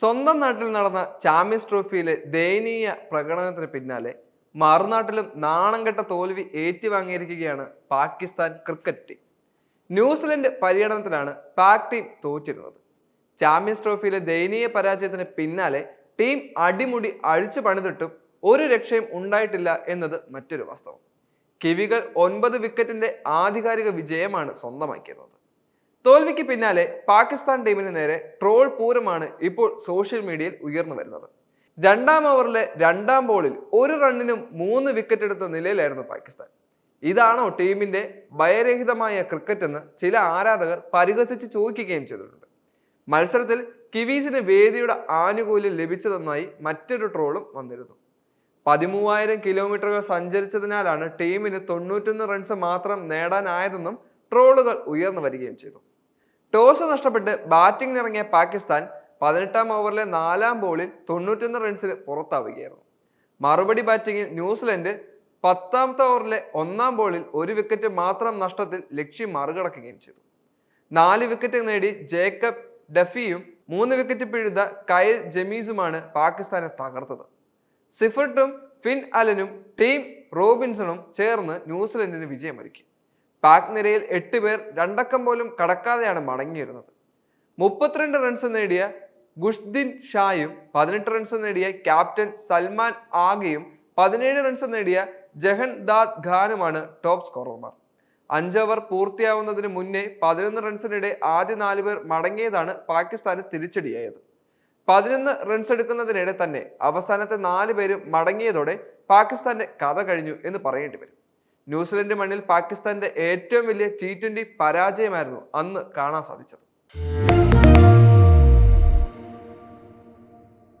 സ്വന്തം നാട്ടിൽ നടന്ന ചാമ്പ്യൻസ് ട്രോഫിയിലെ ദയനീയ പ്രകടനത്തിന് പിന്നാലെ മറുനാട്ടിലും നാണം കെട്ട തോൽവി ഏറ്റുവാങ്ങിയിരിക്കുകയാണ് Pakistan cricket team. New Zealand പര്യടനത്തിലാണ് Pak team തോറ്റിരുന്നത്. ചാമ്പ്യൻസ് ട്രോഫിയിലെ ദയനീയ പരാജയത്തിന് പിന്നാലെ ടീം അടിമുടി അഴിച്ചു പണിതിട്ടും ഒരു രക്ഷയും ഉണ്ടായിട്ടില്ല എന്നത് മറ്റൊരു വാസ്തവം. കിവികൾ ഒൻപത് വിക്കറ്റിന്റെ ആധികാരിക വിജയമാണ് സ്വന്തമാക്കിയിരുന്നത്. തോൽവിക്ക് പിന്നാലെ പാകിസ്ഥാൻ ടീമിന് നേരെ ട്രോൾ പൂരമാണ് ഇപ്പോൾ സോഷ്യൽ മീഡിയയിൽ ഉയർന്നു വരുന്നത്. രണ്ടാം ഓവറിലെ രണ്ടാം ബോളിൽ ഒരു റണ്ണിനും മൂന്ന് വിക്കറ്റ് എടുത്ത നിലയിലായിരുന്നു പാകിസ്ഥാൻ. ഇതാണോ ടീമിന്റെ ഭയരഹിതമായ ക്രിക്കറ്റ് എന്ന് ചില ആരാധകർ പരിഹസിച്ച് ചോദിക്കുകയും ചെയ്തിട്ടുണ്ട്. മത്സരത്തിൽ കിവീസിന് വേദിയുടെ ആനുകൂല്യം ലഭിച്ചതെന്നായി മറ്റൊരു ട്രോളും വന്നിരുന്നു. പതിമൂവായിരം കിലോമീറ്ററുകൾ സഞ്ചരിച്ചതിനാലാണ് ടീമിന് തൊണ്ണൂറ്റൊന്ന് റൺസ് മാത്രം നേടാനായതെന്നും ട്രോളുകൾ ഉയർന്നു വരികയും ചെയ്തു. ടോസ് നഷ്ടപ്പെട്ട് ബാറ്റിങ്ങിനിറങ്ങിയ പാകിസ്ഥാൻ പതിനെട്ടാം ഓവറിലെ നാലാം ബോളിൽ തൊണ്ണൂറ്റൊന്ന് റൺസിൽ പുറത്താവുകയായിരുന്നു. മറുപടി ബാറ്റിംഗിൽ ന്യൂസിലൻഡ് പത്താമത്തെ ഓവറിലെ ഒന്നാം ബോളിൽ ഒരു വിക്കറ്റ് മാത്രം നഷ്ടത്തിൽ ലക്ഷ്യം മറികടക്കുകയും ചെയ്തു. നാല് വിക്കറ്റ് നേടി ജേക്കബ് ഡഫിയും മൂന്ന് വിക്കറ്റ് പിഴുത കയൽ ജമീസുമാണ് പാകിസ്ഥാനെ തകർത്തത്. സിഫർട്ടും ഫിൻ അലനും ടീം റോബിൻസണും ചേർന്ന് ന്യൂസിലൻഡിന് വിജയമൊരുക്കി. പാക് നിരയിൽ എട്ട് പേർ രണ്ടക്കം പോലും കടക്കാതെയാണ് മടങ്ങിയിരുന്നത്. മുപ്പത്തിരണ്ട് റൺസ് നേടിയ ഗുഷ്ദിൻ ഷായും പതിനെട്ട് റൺസ് നേടിയ ക്യാപ്റ്റൻ സൽമാൻ ആഗയും പതിനേഴ് റൺസ് നേടിയ ജഹൻ ദാദ് ഖാനുമാണ് ടോപ്പ് സ്കോറർമാർ അഞ്ച് ഓവർ പൂർത്തിയാവുന്നതിന് മുന്നേ പതിനൊന്ന് റൺസിനിടെ ആദ്യ നാല് പേർ മടങ്ങിയതാണ് പാകിസ്ഥാന് തിരിച്ചടിയായത്. പതിനൊന്ന് റൺസ് എടുക്കുന്നതിനിടെ തന്നെ അവസാനത്തെ നാല് പേരും മടങ്ങിയതോടെ പാകിസ്ഥാന്റെ കഥ കഴിഞ്ഞു എന്ന് പറയേണ്ടി വരും. ന്യൂസിലൻഡ് മണ്ണിൽ പാകിസ്ഥാന്റെ ഏറ്റവും വലിയ ടി ട്വന്റി പരാജയമായിരുന്നു അന്ന് കാണാൻ സാധിച്ചത്.